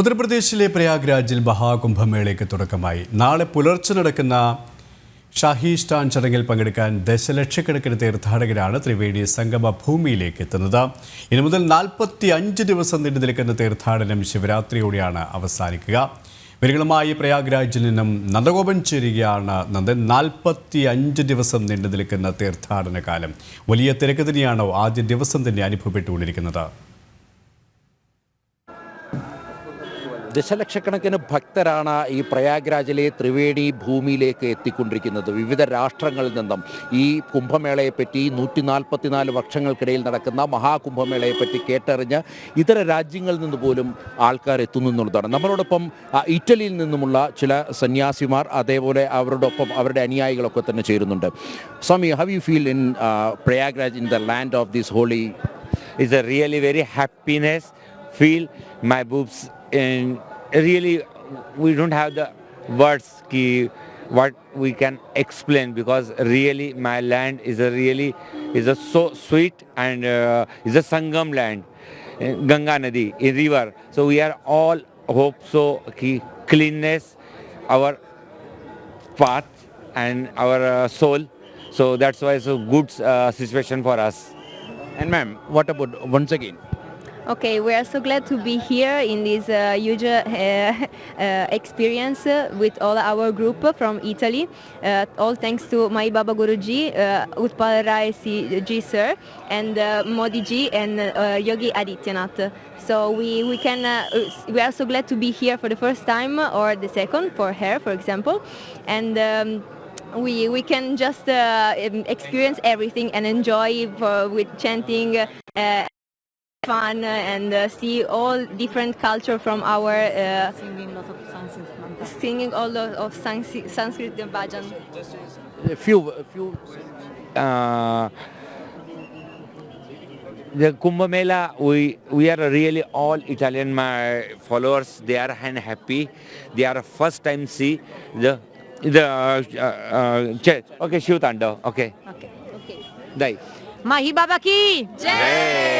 ഉത്തർപ്രദേശിലെ പ്രയാഗ്രാജിൽ മഹാകുംഭമേളയ്ക്ക് തുടക്കമായി. നാളെ പുലർച്ചെ നടക്കുന്ന ഷാഹി സ്റ്റാൻ ചടങ്ങിൽ പങ്കെടുക്കാൻ ദശലക്ഷക്കണക്കിന് തീർത്ഥാടകരാണ് ത്രിവേണി സംഗമ ഭൂമിയിലേക്ക് എത്തുന്നത്. ഇനി മുതൽ നാൽപ്പത്തി അഞ്ച് ദിവസം നീണ്ടു നിൽക്കുന്ന തീർത്ഥാടനം ശിവരാത്രിയോടെയാണ് അവസാനിക്കുക. വിരകളുമായി പ്രയാഗ്രാജിൽ നിന്നും നന്ദഗോപൻ ചേരുകയാണ് നന്ദൻ. നാൽപ്പത്തി അഞ്ച് ദിവസം നീണ്ടു നിൽക്കുന്ന തീർത്ഥാടന കാലം വലിയ തിരക്ക് തന്നെയാണോ ആദ്യ ദിവസം തന്നെ അനുഭവപ്പെട്ടുകൊണ്ടിരിക്കുന്നത്? ദശലക്ഷക്കണക്കിന് ഭക്തരാണ് ഈ പ്രയാഗ്രാജിലെ ത്രിവേണി ഭൂമിയിലേക്ക് എത്തിക്കൊണ്ടിരിക്കുന്നത്. വിവിധ രാഷ്ട്രങ്ങളിൽ നിന്നും ഈ കുംഭമേളയെപ്പറ്റി നൂറ്റി നാൽപ്പത്തിനാല് വർഷങ്ങൾക്കിടയിൽ നടക്കുന്ന മഹാകുംഭമേളയെപ്പറ്റി കേട്ടറിഞ്ഞ് ഇതര രാജ്യങ്ങളിൽ നിന്ന് പോലും ആൾക്കാർ എത്തുന്നു എന്നുള്ളതാണ്. നമ്മളോടൊപ്പം ഇറ്റലിയിൽ നിന്നുമുള്ള ചില സന്യാസിമാർ അതേപോലെ അവരോടൊപ്പം അവരുടെ അനുയായികളൊക്കെ തന്നെ ചേരുന്നുണ്ട്. Swami have you feel in Prayagraj in the land of this holy it's a really very happiness. feel my boobs and really we don't have the words ki what we can explain because really my land is a really is a so sweet and uh, is a sangam land. Ganga nadi a river. So we are all hope so ki cleanness our path and our uh, soul. So that's why it's a good uh, situation for us. And ma'am what about once again? Okay, we are so glad to be here in this uh, huge uh, uh, experience with all our group from Italy. Uh, all thanks to my Baba Guruji, uh, Utpal Rai Ji sir, and uh, Modi ji and Yogi Adityanath. So we, we can we are so glad to be here for the first time or the second for her, for example, and. Um, we, we can just experience everything and enjoy for, with chanting fun uh, and uh, see all different culture from our uh, singing lot of Sanskrit singing all of Sanskrit and bhajan. A few, a few. Uh, the Kumbh Mela, we, we are really all Italian my followers. They are happy. They are first time see the the uh, uh okay shoot under Okay. Okay. Okay. Dai. Mahi Baba ki. Jai.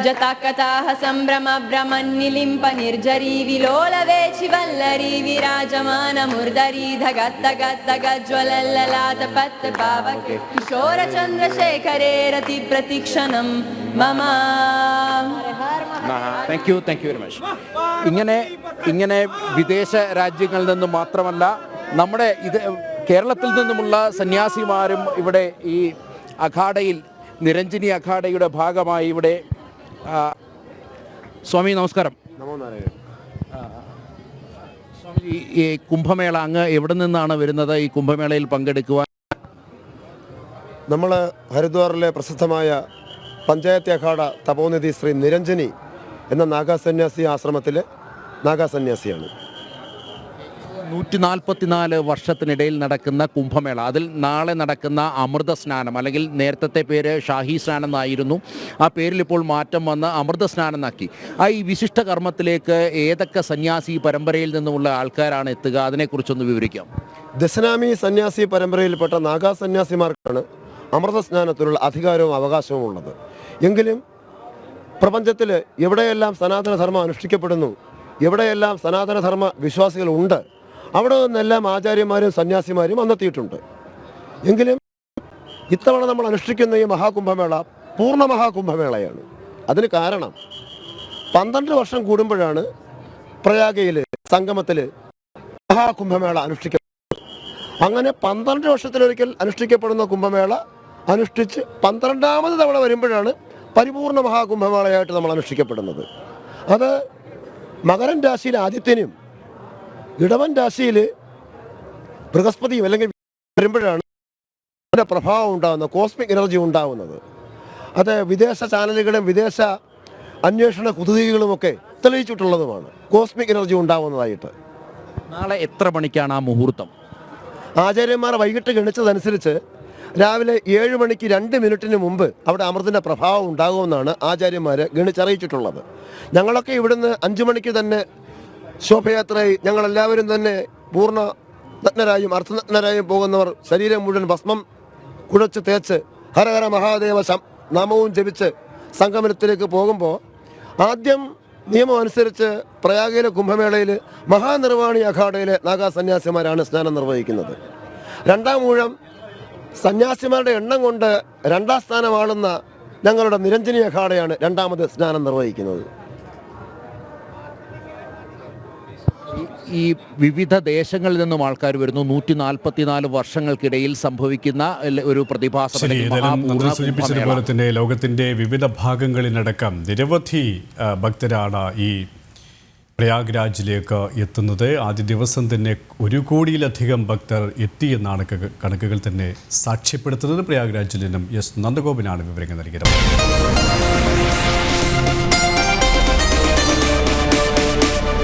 जताकथाः सम्भ्रमभ्रमन्निलिम्प निर्जरी विलोलवेचि वल्लरी विराजमानमुर्दरी धगत्त गत्त गज्ज्वलल्ललात पत्त पावक किशोरचन्द्रशेखरे रतिप्रतिक्षणं मम thank you thank you very much ഇങ്ങനെ ഇങ്ങനെ വിദേശ രാജ്യങ്ങളിൽ നിന്ന് മാത്രമല്ല നമ്മുടെ ഇത് കേരളത്തിൽ നിന്നുമുള്ള സന്യാസിമാരും ഇവിടെ ഈ അഖാഡയിൽ നിരഞ്ജനി അഖാഡയുടെ ഭാഗമായി ഇവിടെ സ്വാമി നമസ്കാരം. നമോ ആ, സ്വാമി ഈ- ഈ കുംഭമേള അങ്ങ് എവിടെ നിന്നാണ് വരുന്നത്? ഈ കുംഭമേളയിൽ പങ്കെടുക്കുവാൻ? നമ്മൾ ഹരിദ്വാറിലെ പ്രസിദ്ധമായ പഞ്ചായത്ത് അഖാഡ തപോനിധി ശ്രീ നിരഞ്ജനി എന്ന നാഗാസന്യാസി ആശ്രമത്തിലെ നാഗാസന്യാസിയാണ്. നൂറ്റി നാൽപ്പത്തിനാല് വർഷത്തിനിടയിൽ നടക്കുന്ന കുംഭമേള. അതിൽ നാളെ നടക്കുന്ന അമൃത സ്നാനം അല്ലെങ്കിൽ നേരത്തെ പേര് ഷാഹി സ്നാനം എന്നായിരുന്നു. ആ പേരിൽ ഇപ്പോൾ മാറ്റം വന്ന് അമൃത സ്നാനം എന്നാക്കി. ആ ഈ വിശിഷ്ട കർമ്മത്തിലേക്ക് ഏതൊക്കെ സന്യാസി പരമ്പരയിൽ നിന്നുമുള്ള ആൾക്കാരാണ് എത്തുക? അതിനെക്കുറിച്ചൊന്ന് വിവരിക്കാം. ദശനാമി സന്യാസി പരമ്പരയിൽപ്പെട്ട നാഗാ സന്യാസിമാർക്കാണ് അമൃത സ്നാനത്തിനുള്ള അധികാരവും അവകാശവും ഉള്ളത്. എങ്കിലും പ്രപഞ്ചത്തിൽ എവിടെയെല്ലാം സനാതനധർമ്മം അനുഷ്ഠിക്കപ്പെടുന്നു എവിടെയെല്ലാം സനാതനധർമ്മ വിശ്വാസികൾ ഉണ്ട് അവിടെ നിന്നെല്ലാം ആചാര്യന്മാരും സന്യാസിമാരും വന്നെത്തിയിട്ടുണ്ട്. എങ്കിലും ഇത്തവണ നമ്മൾ അനുഷ്ഠിക്കുന്ന ഈ മഹാകുംഭമേള പൂർണ മഹാകുംഭമേളയാണ്. അതിന് കാരണം പന്ത്രണ്ട് വർഷം കൂടുമ്പോഴാണ് പ്രയാഗയിൽ സംഗമത്തിൽ മഹാകുംഭമേള അനുഷ്ഠിക്കപ്പെടുന്നത് അങ്ങനെ പന്ത്രണ്ട് വർഷത്തിലൊരിക്കൽ അനുഷ്ഠിക്കപ്പെടുന്ന കുംഭമേള അനുഷ്ഠിച്ച് പന്ത്രണ്ടാമത് തവണ വരുമ്പോഴാണ് പരിപൂർണ മഹാകുംഭമേളയായിട്ട് നമ്മൾ അനുഷ്ഠിക്കപ്പെടുന്നത്. അത് മകരൻ രാശിയിൽ ആദിത്യനും ഇടവൻ രാശിയിൽ ബൃഹസ്പതിയും അല്ലെങ്കിൽ വരുമ്പോഴാണ് അതിന്റെ പ്രഭാവം ഉണ്ടാകുന്നത് കോസ്മിക് എനർജി ഉണ്ടാകുന്നത്. അത് വിദേശ ചാനലുകളും വിദേശ അന്വേഷണ കുതുകികളുമൊക്കെ തെളിയിച്ചിട്ടുള്ളതുമാണ്. Cosmic energy ഉണ്ടാകുന്നതായിട്ട്. നാളെ എത്ര മണിക്കാണ് ആ മുഹൂർത്തം? ആചാര്യന്മാർ വൈകിട്ട് ഗണിച്ചതനുസരിച്ച് രാവിലെ ഏഴ് മണിക്ക് രണ്ട് മിനിറ്റിന് മുമ്പ് അവിടെ അമൃതിന്റെ പ്രഭാവം ഉണ്ടാകുമെന്നാണ് ആചാര്യന്മാർ ഗണിച്ചറിയിച്ചിട്ടുള്ളത്. ഞങ്ങളൊക്കെ ഇവിടുന്ന് അഞ്ചു മണിക്ക് തന്നെ ശോഭയാത്രയായി ഞങ്ങളെല്ലാവരും തന്നെ പൂർണ നഗ്നരായും അർത്ഥനഗ്നരായും പോകുന്നവർ ശരീരം മുഴുവൻ ഭസ്മം കുഴച്ച് തേച്ച് ഹരഹര മഹാദേവ നാമവും ജപിച്ച് സംഗമനത്തിലേക്ക് പോകുമ്പോൾ ആദ്യം നിയമം അനുസരിച്ച് പ്രയാഗയിലെ കുംഭമേളയിൽ മഹാനിർവാണി അഖാഡയിലെ നാഗാ സന്യാസിമാരാണ് സ്നാനം നിർവഹിക്കുന്നത്. രണ്ടാം മൂഴം സന്യാസിമാരുടെ എണ്ണം കൊണ്ട് രണ്ടാം സ്ഥാനമാളുന്ന ഞങ്ങളുടെ നിരഞ്ജനി അഖാഡയാണ് രണ്ടാമത് സ്നാനം നിർവഹിക്കുന്നത്. ഈ വിവിധ ദേശങ്ങളിൽ നിന്നും ആൾക്കാർ വരുന്നു. നൂറ്റി നാൽപ്പത്തിനാല് വർഷങ്ങൾക്കിടയിൽ സംഭവിക്കുന്ന ഒരു പ്രതിഭാസം കുംഭമേള. തന്നെ ലോകത്തിന്റെ വിവിധ ഭാഗങ്ങളിലടക്കം നിരവധി ഭക്തരാണ് ഈ പ്രയാഗ്രാജിലേക്ക് എത്തുന്നത്. ആദ്യ ദിവസം തന്നെ ഒരു കോടിയിലധികം ഭക്തർ എത്തിയെന്നാണ് എന്നാണ് കണക്കുകൾ തന്നെ സാക്ഷ്യപ്പെടുത്തുന്നത്. പ്രയാഗ്രാജിൽ നിന്നും എസ് നന്ദഗോപിനാണ് വിവരങ്ങൾ നൽകിയത്.